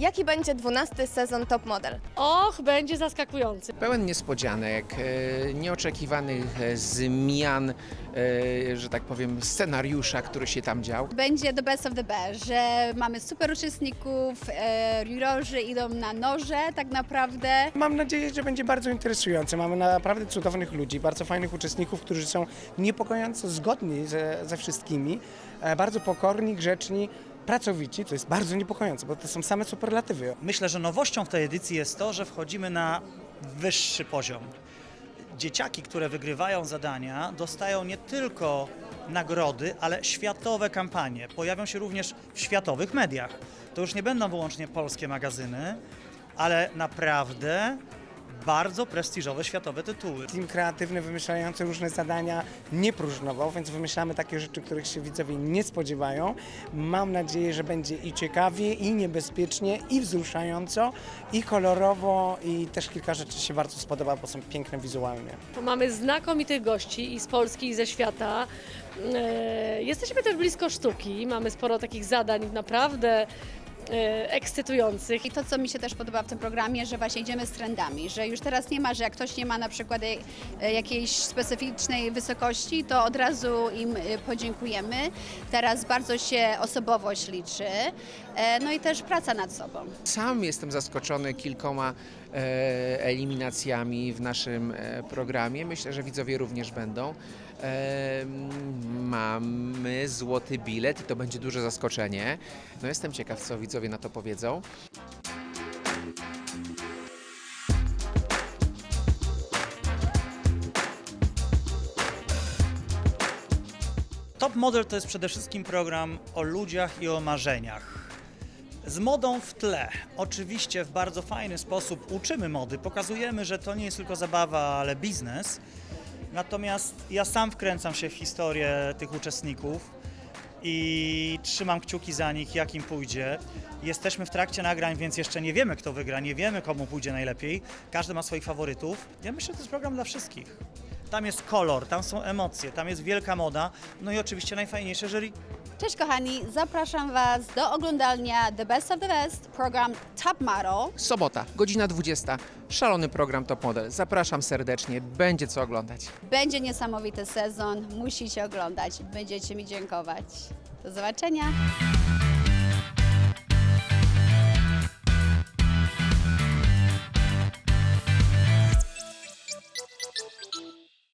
Jaki będzie 12 sezon Top Model? Och, będzie zaskakujący. Pełen niespodzianek, e, nieoczekiwanych e, zmian, e, że tak powiem, scenariusza, który się tam dział. Będzie the best of the best, że mamy super uczestników, e, jurorzy idą na noże tak naprawdę. Mam nadzieję, że będzie bardzo interesujące. Mamy naprawdę cudownych ludzi, bardzo fajnych uczestników, którzy są niepokojąco zgodni ze, ze wszystkimi, e, bardzo pokorni, grzeczni, pracowici. To jest bardzo niepokojące, bo to są same superlatywy. Myślę, że nowością w tej edycji jest to, że wchodzimy na wyższy poziom. Dzieciaki, które wygrywają zadania, dostają nie tylko nagrody, ale światowe kampanie. Pojawią się również w światowych mediach. To już nie będą wyłącznie polskie magazyny, ale naprawdę bardzo prestiżowe światowe tytuły. Team kreatywny wymyślający różne zadania nie próżnował, więc wymyślamy takie rzeczy, których się widzowie nie spodziewają. Mam nadzieję, że będzie i ciekawie, i niebezpiecznie, i wzruszająco, i kolorowo, i też kilka rzeczy się bardzo spodoba, bo są piękne wizualnie. Mamy znakomitych gości i z Polski, i ze świata. E, Jesteśmy też blisko sztuki. Mamy sporo takich zadań naprawdę ekscytujących. I to, co mi się też podoba w tym programie, że właśnie idziemy z trendami, że już teraz nie ma, że jak ktoś nie ma na przykład e, jakiejś specyficznej wysokości, to od razu im e, podziękujemy. Teraz bardzo się osobowość liczy, e, no i też praca nad sobą. Sam jestem zaskoczony kilkoma e, eliminacjami w naszym e, programie. Myślę, że widzowie również będą. Mamy złoty bilet i to będzie duże zaskoczenie. No jestem ciekaw, co widzowie na to powiedzą. Top Model to jest przede wszystkim program o ludziach i o marzeniach. Z modą w tle. Oczywiście w bardzo fajny sposób uczymy mody, pokazujemy, że to nie jest tylko zabawa, ale biznes. Natomiast ja sam wkręcam się w historię tych uczestników i trzymam kciuki za nich, jak im pójdzie. Jesteśmy w trakcie nagrań, więc jeszcze nie wiemy, kto wygra, nie wiemy, komu pójdzie najlepiej. Każdy ma swoich faworytów. Ja myślę, że to jest program dla wszystkich. Tam jest kolor, tam są emocje, tam jest wielka moda, no i oczywiście najfajniejsze jury. Cześć kochani, zapraszam Was do oglądania The Best of the Best, program Top Model. Sobota, godzina 20. Szalony program Top Model. Zapraszam serdecznie, będzie co oglądać. Będzie niesamowity sezon, musicie oglądać, będziecie mi dziękować. Do zobaczenia.